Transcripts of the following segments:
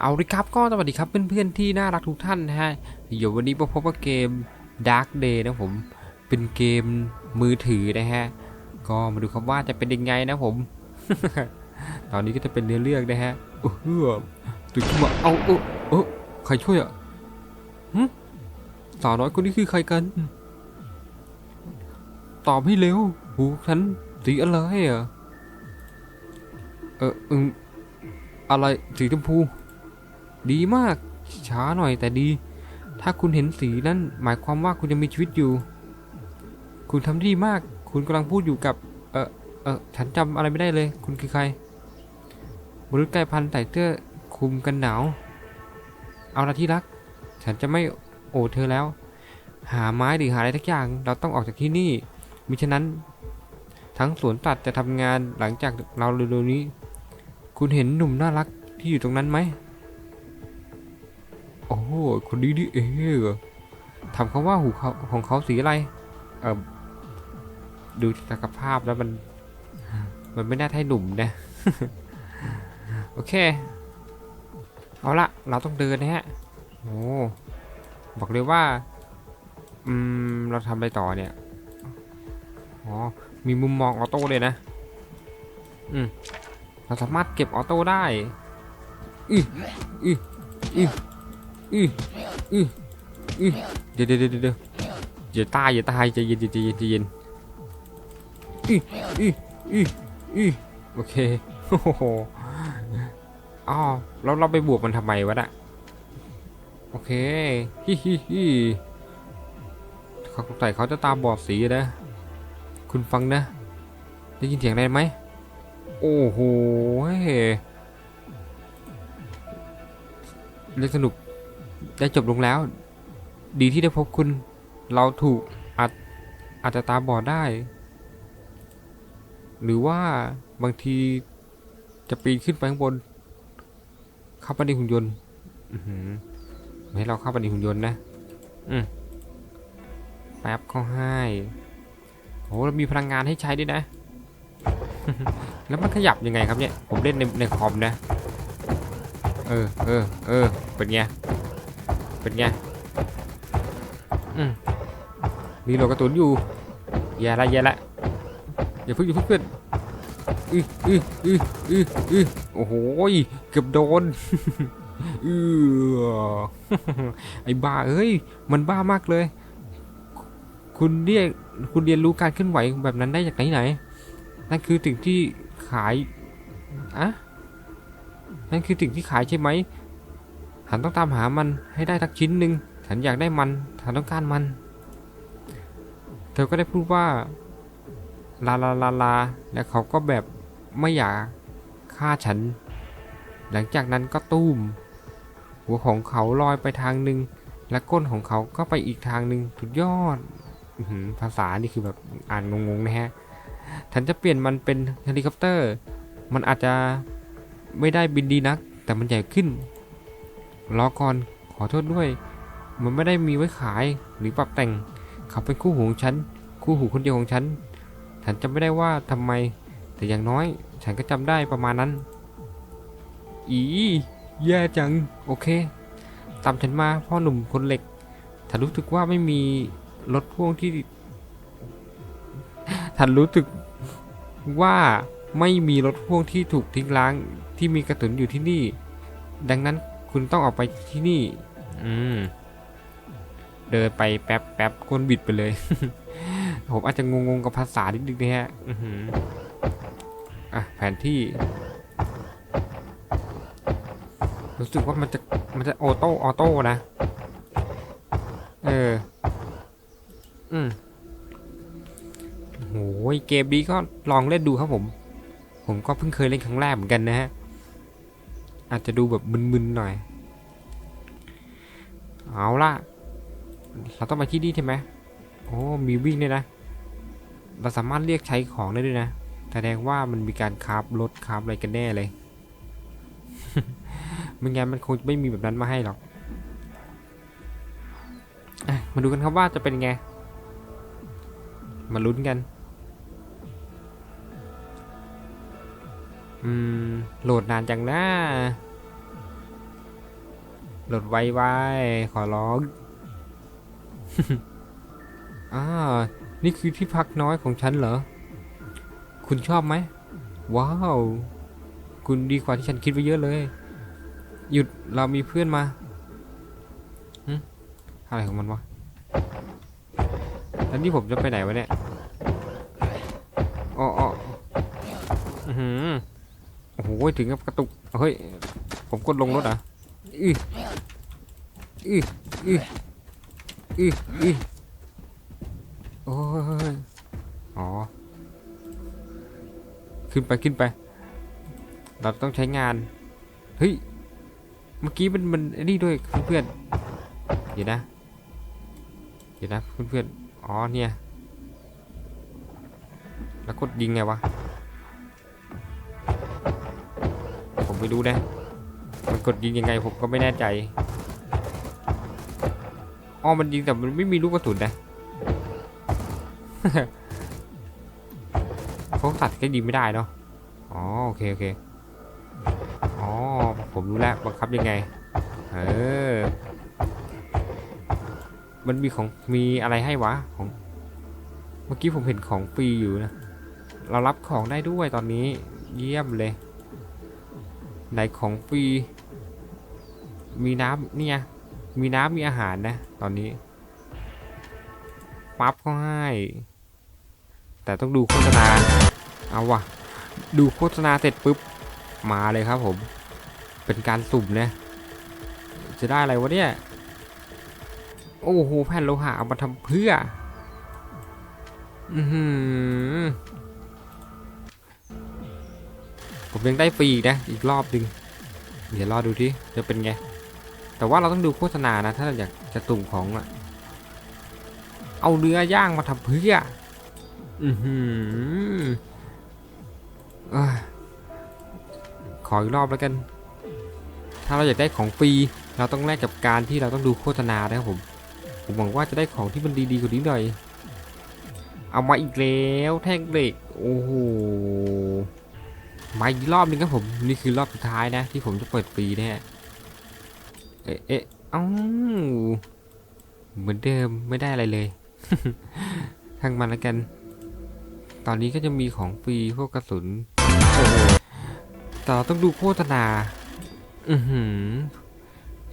เอาละครับก็สวัสดีครับเพื่อนๆที่น่ารักทุกท่านนะฮะเดี๋ยววันนี้มาพบกับเกม Dark Day นะผมเป็นเกมมือถือนะฮะก็มาดูครับว่าจะเป็นยังไงนะผม ตอนนี้ก็จะเป็นเนื้อเรื่องนะฮะโอ้โหตื่นขึ้นมาเอาเออเออใครช่วยอะหึสาวน้อยคนนี้คือใครกัน ตอบให้เร็วหูฉันสีอะไรอะเอออืมอะไรสีชมพู ดีมาก ช้าหน่อยแต่ดี ถ้าคุณเห็นสีนั้นหมายความว่าคุณยังมีชีวิตอยู่ คุณทำดีมาก คุณกำลังพูดอยู่กับ เออเออฉันจำอะไรไม่ได้เลย คุณคือใครมนุษย์กายพันธุ์ใส่เสื้อคลุมกันหนาว เอาละที่รัก ฉันจะไม่โอดเธอแล้ว หาไม้หรือหาอะไรทักอย่าง เราต้องออกจากที่นี่ มิฉะนั้น ทั้งสวนตัดจะทำงานหลังจากเราเร็วๆนี้ คุณเห็นหนุ่มน่ารักที่อยู่ตรงนั้นไหม โอ้โหคนนี้นี่เองถามเขาว่าหูเขาของเขาสีอะไร เออดูจากภาพแล้วมัน มันไม่น่าใช่หนุ่มนะ โอเค เอาละเราต้องเดินนะฮะ โอ้บอกเลยว่า อืม เราทำอะไรต่อเนี่ย อ๋อ มีมุมมองออโต้เลยนะ อืม เราสามารถเก็บออโต้ได้ อืออืออือ อืออืออือเดี๋ยวเดี๋ยวเดี๋ยวเดี๋ยวอย่าตายอย่าตายใจเย็นใจเย็นใจเย็นอืออืออืออือโอเคโอ้โหอ๋อแล้วเราไปบวกมันทำไมวะน่ะโอเคฮิฮิฮิเขาใส่เขาจะตาบอดสีนะ คุณฟังนะ ได้ยินเสียงอะไรไหม โอ้โหเล่นสนุก ได้จบลงแล้ว ดีที่ได้พบคุณ เราถูกอาจอาจจะตาบอดได้ หรือว่าบางทีจะปีนขึ้นไปข้างบน เข้าไปในหุ่นยนต์ไม่ให้เราเข้าไปในหุ่นยนต์นะ อืมแป๊บเขาให้โอ้เรามีพลังงานให้ใช้ด้วยนะ แล้วมันขยับยังไงครับเนี่ย ผมเล่นในในคอมนะ เออเออเออเป็นไง เป็นไงอืมมีโหลดกระตุนอยู่แย่ละแย่ละอย่าเพิ่งอย่าเพิ่งเพื่อนอืออืออืออืออือโอ้โหยเกือบโดนเออไอ้บ้าเอ้ยมันบ้ามากเลย คุณเรียกคุณเรียนรู้การเคลื่อนไหวแบบนั้นได้จากไหนไหน นั่นคือสิ่งที่ขายอะนั่นคือสิ่งที่ขายใช่ไหม ฉันต้องตามหามันให้ได้ทักชิ้นหนึ่งฉันอยากได้มัน ฉันต้องการมัน เธอก็ได้พูดว่า ลาลาลาลา และเขาก็แบบไม่อยากฆ่าฉัน หลังจากนั้นก็ตุ้ม หัวของเขาลอยไปทางหนึ่ง และก้นของเขาก็ไปอีกทางหนึ่งสุดยอดภาษานี่คือแบบอ่านงงๆนะฮะ ฉันจะเปลี่ยนมันเป็นเฮลิคอปเตอร์ มันอาจจะไม่ได้บินดีนัก แต่มันใหญ่ขึ้น รอก่อนขอโทษด้วย มันไม่ได้มีไว้ขายหรือปรับแต่งเขาเป็นคู่หูของฉัน คู่หูคนเดียวของฉัน ฉันจำไม่ได้ว่าทำไม แต่อย่างน้อย ฉันก็จำได้ประมาณนั้น อีแย่จัง โอเค ตามฉันมาพ่อหนุ่มคนเหล็ก ฉันรู้สึกว่าไม่มีรถพ่วงที่ ฉันรู้สึกว่าไม่มีรถพ่วงที่ถูกทิ้งล้างที่มีกระสุนอยู่ที่นี่ ดังนั้น คุณต้องออกไปที่นี่ อืม เดินไปแป๊บแป๊บก้นบิดไปเลย ผมอาจจะงงๆกับภาษานิดนึงนะฮะ อือหืออะแผนที่ รู้สึกว่ามันจะมันจะออโต้ออโต้นะ เออ อืมโอ้ยเกมนี้ก็ลองเล่นดูครับผม ผมก็เพิ่งเคยเล่นครั้งแรกเหมือนกันนะฮะ อาจจะดูแบบมึนๆหน่อย เอาล่ะ เราต้องไปที่นี่ใช่ไหมโอ้มีวิ่งด้วยนะ เราสามารถเรียกใช้ของได้ด้วยนะ แสดงว่ามันมีการคราฟรถคราฟอะไรกันแน่เลยไม่งั้นมันคงไม่มีแบบนั้นมาให้หรอกอมาดูกันครับว่าจะเป็นไง มาลุ้นกัน อืม โหลดนานจังนะโหลดไวไวขอร้องอ่านี่คือที่พักน้อยของฉันเหรอ คุณชอบไหม ว้าว คุณดีกว่าที่ฉันคิดไว้เยอะเลย หยุดเรามีเพื่อนมาอะไรของมันวะแล้วนี่ผมจะไปไหนวะเนี่ยอ๋ออ๋ออือหือ โอ้โหถึงกับกระตุก เฮ้ย ผมกดลงรถอะอืออืออืออืออือโอ้ยอ๋อ ขึ้นไปขึ้นไป เราต้องใช้งาน เฮ้ย เมื่อกี้มันมันอ้นี่ด้วยเพื่อนเดี๋ยวนะ เดี๋ยวนะเพื่อนๆ อ๋อเนี่ย แล้วกดยิงไงวะ ไม่รู้นะมันกดยิงยังไงผมก็ไม่แน่ใจอ๋อมันยิงแต่มันไม่มีลูกกระสุนนะพวกสัตว์ก็ยิงไม่ได้เนาะอ๋อโอเคโอเคอ๋อผมรู้แล้วบังคับยังไงเออมันมีของมีอะไรให้วะของเมื่อกี้ผมเห็นของฟรีอยู่นะ เรารับของได้ด้วยตอนนี้เยี่ยมเลย ไหนของฟรี มีน้ำเนี่ย มีน้ำมีอาหารนะ ตอนนี้ ปั๊บก็ให้ แต่ต้องดูโฆษณา เอาวะดูโฆษณาเสร็จปุ๊บ มาเลยครับผม เป็นการสุ่มนะ จะได้อะไรวะเนี่ย โอ้โห แผ่นโลหะเอามาทำเพื่อ อือหือ ผมยังได้ฟรีนะ อีกรอบหนึ่งเดี๋ยวรอดูที่จะเป็นไง แต่ว่าเราต้องดูโฆษณานะ ถ้าเราอยากจะตุ่มของอะเอาเนื้อย่างมาทำเพื่ออือหือเอ้ยขออีกรอบแล้วกัน ถ้าเราอยากได้ของฟรี เราต้องแลกกับการที่เราต้องดูโฆษณานะครับผม ผมหวังว่าจะได้ของที่มันดีๆกว่านี้หน่อย เอามาอีกแล้วแท่งเหล็ก โอ้โห มาอีกรอบหนึงครับผมนี่คือรอบสุดท้ายนะ ที่ผมจะเปิดฟรีแน่เอ๊ะเอ๊ะเอ้าเหมือนเดิมไม่ได้อะไรเลยทั้งมันแล้วกัน ตอนนี้ก็จะมีของฟรีพวกกระสุนแต่เราต้องดูโฆษณาอือหือ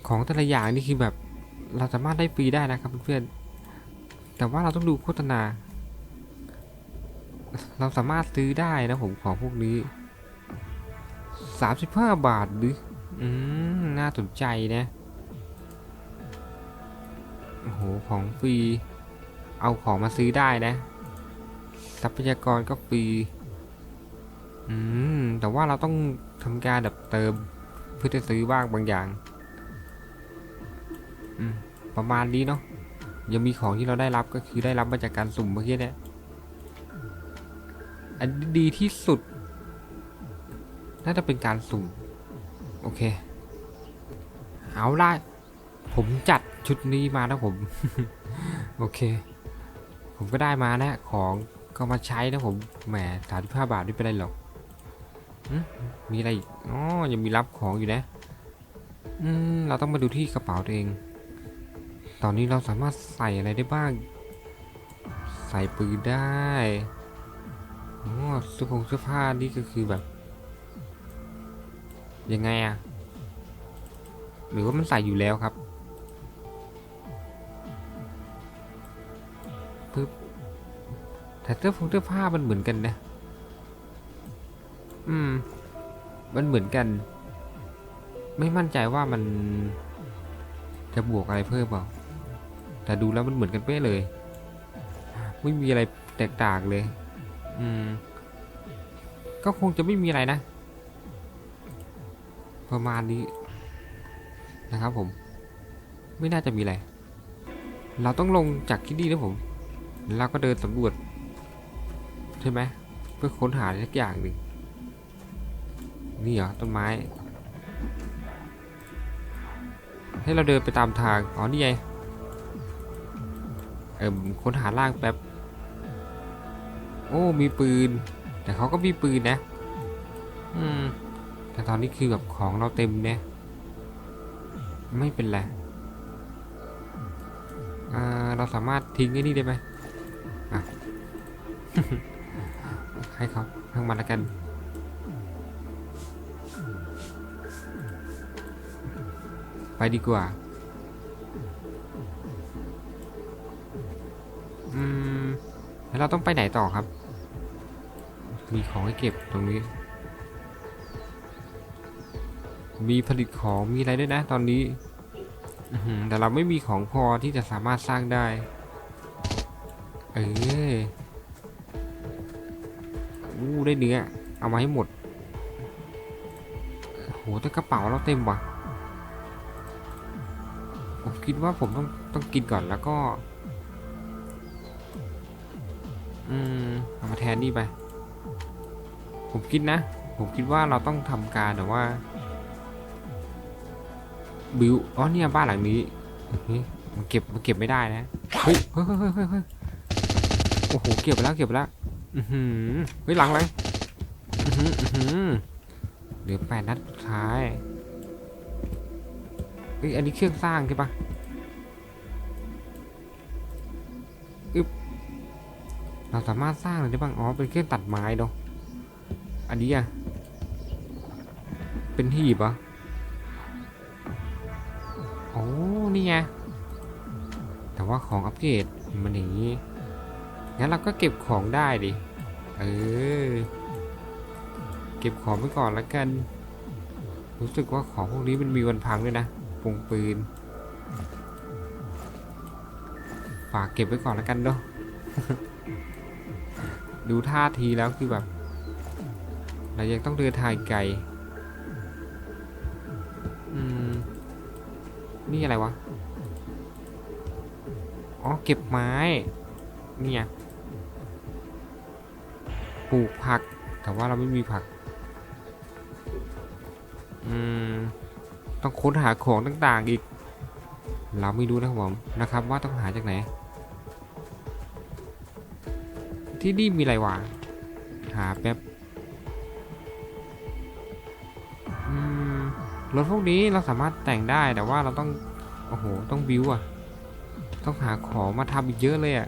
ของแต่ละอย่างนี่คือแบบ เราสามารถได้ฟรีได้นะครับเพื่อนๆแต่ว่าเราต้องดูโฆษณา เราสามารถซื้อได้นะผมของพวกนี้ 35 บาทหรืออืม น่าสนใจนะ โอ้โห ของฟรี เอาของมาซื้อได้นะ ทรัพยากรก็ฟรี อืม แต่ว่าเราต้องทำการแบบเติมเพื่อจะซื้อบ้างบางอย่าง อืม ประมาณนี้เนาะ ยังมีของที่เราได้รับก็คือได้รับมาจากการสุ่มเมื่อกี้เนี่ยอันดีที่สุด น่าจะเป็นการสุ่ม โอเค เอาละผมจัดชุดนี้มานะผม โอเค ผมก็ได้มานะของก็มาใช้นะผมแหมสามสิบห้าบาทไม่เป็นไรหรอกมีอะไรอีกอ๋อยังมีรับของอยู่นะอืมเราต้องมาดูที่กระเป๋าตัวเอง ตอนนี้เราสามารถใส่อะไรได้บ้าง ใส่ปืนได้ อ๋อเสื้อผงเสื้อผ้านี่ก็คือแบบ ยังไงอะหรือว่ามันใส่อยู่แล้วครับปึ๊บแต่เสื้อผงเสื้อผ้ามันเหมือนกันนะ อืม มันเหมือนกัน ไม่มั่นใจว่ามันจะบวกอะไรเพิ่มเปล่า แต่ดูแล้วมันเหมือนกันเป๊ะเลย ไม่มีอะไรแตกต่างเลย อืม ก็คงจะไม่มีอะไรนะ ประมาณนี้นะครับผม ไม่น่าจะมีอะไร เราต้องลงจากที่นี่นะผมแล้วเราก็เดินสำรวจ ใช่ไหมเพื่อค้นหาสักอย่างหนึ่งนี่เหรอต้นไม้ ให้เราเดินไปตามทาง อ๋อ นี่ไง เอิมค้นหาล่างแป๊บ โอ้ มีปืน แต่เขาก็มีปืนนะ อืม แต่ตอนนี้คือแบบของเราเต็มเนี่ย ไม่เป็นไรเราสามารถทิ้งไอ้นี่ได้ไหมอะให้เขาทั้งมันละกัน ไปดีกว่า อืม แล้วเราต้องไปไหนต่อครับ มีของให้เก็บตรงนี้ มีผลิตของมีอะไรด้วยนะตอนนี้แต่เราไม่มีของพอที่จะสามารถสร้างได้ เอออู้ได้เนื้อเอามาให้หมดโหแต่กระเป๋าเราเต็มว่ะผมคิดว่าผมต้องต้องกินก่อนแล้วก็ อืมเอามาแทนนี่ไป ผมคิดนะ ผมคิดว่าเราต้องทำการแต่ว่า บิวอ๋อเนี่ยบ้านหลังนี้มันเก็บมันเก็บไม่ได้นะเฮ้ยเฮ้ยเฮ้ยเฮ้ยเฮ้ยโอ้โหเก็บไปแล้วเก็บไปแล้วอือหือเฮ้ยหลังหลังอือหืออือหือเหลือแปดนัดสุดท้ายเฮ้ยอันนี้เครื่องสร้างใช่ปะอึบเราสามารถสร้างอะไรได้บ้างอ๋อเป็นเครื่องตัดไม้เนาะอันนี้อะเป็นหีบเหรอ โอ้นี่ไงแต่ว่าของอัปเกรดมันอย่างนี้งั้นเราก็เก็บของได้ดิเออเก็บของไปก่อนแล้วกัน รู้สึกว่าของพวกนี้มันมีวันพังด้วยนะปงปืนฝากเก็บไว้ก่อนแล้วกันเนาะดูท่าทีแล้วคือแบบ เรายังต้องเดินทางไกล นี่อะไรวะ อ๋อ เก็บไม้ เนี่ยปลูกผัก แต่ว่าเราไม่มีผัก อืม ต้องค้นหาของต่างๆอีก เราไม่รู้นะครับผมนะครับว่าต้องหาจากไหน ที่นี่มีอะไรวะ หาแป๊บ รถพวกนี้เราสามารถแต่งได้แต่ว่าเราต้อง โอ้โห ต้องบิวอะต้องหาของมาทำอีกเยอะเลยอะ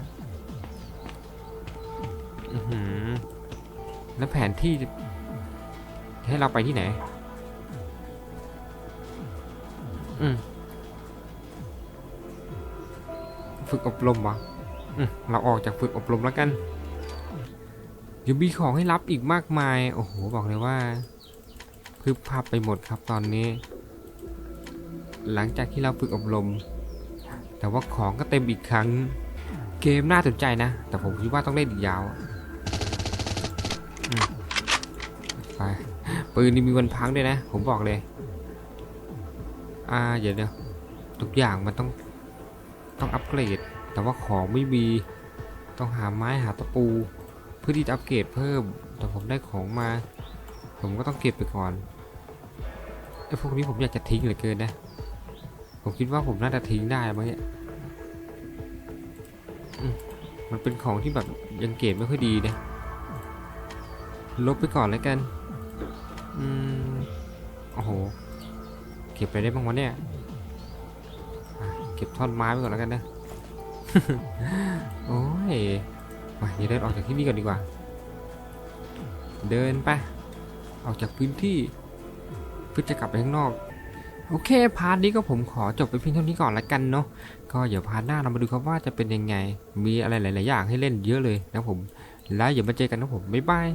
อืแล้วแผนที่จะให้เราไปที่ไหน อืมฝึกอบรมวะอืมเราออกจากฝึกอบรมแล้วกันยังมีของให้รับอีกมากมาย โอ้โห บอกเลยว่า พึบพับไปหมดครับตอนนี้ หลังจากที่เราฝึกอบรม แต่ว่าของก็เต็มอีกครั้ง เกมน่าสนใจนะ แต่ผมคิดว่าต้องเล่นอีกยาวไปปืนนี่มีวันพังด้วยนะ ผมบอกเลย อ่าเดี๋ยวเดี๋ยวทุกอย่างมันต้องต้องอัปเกรด แต่ว่าของไม่มี ต้องหาไม้หาตะปู เพื่อที่จะอัปเกรดเพิ่ม แต่ผมได้ของมา ผมก็ต้องเก็บไปก่อน อ้พวกนี้ผมอยากจะทิ้งเหลือเกินนะ ผมคิดว่าผมน่าจะทิ้งได้มั้งเนี่ยมันเป็นของที่แบบยังเกรดไม่ค่อยดีนะ ลบไปก่อนแล้วกัน อืม โอ้โห เก็บไปได้บ้างวะเนี่ย เก็บท่อนไม้ไปก่อนแล้วกันนะ โอ้ยมาเดี๋ยวเดินออกจากที่นี่ก่อนดีกว่า เดินไป ออกจากพื้นที่ พื่อจะกลับไปข้างนอก โอเค พาร์ทนี้ก็ผมขอจบไปเพียงเท่านี้ก่อนละกันเนาะก็เดี๋ยวพาร์ทหน้าเรามาดูครับว่าจะเป็นยังไง มีอะไรหลาย ๆ อย่างให้เล่นเยอะเลยนะผม แล้วเดี๋ยวมาเจอกันนะผมบ๊ายบาย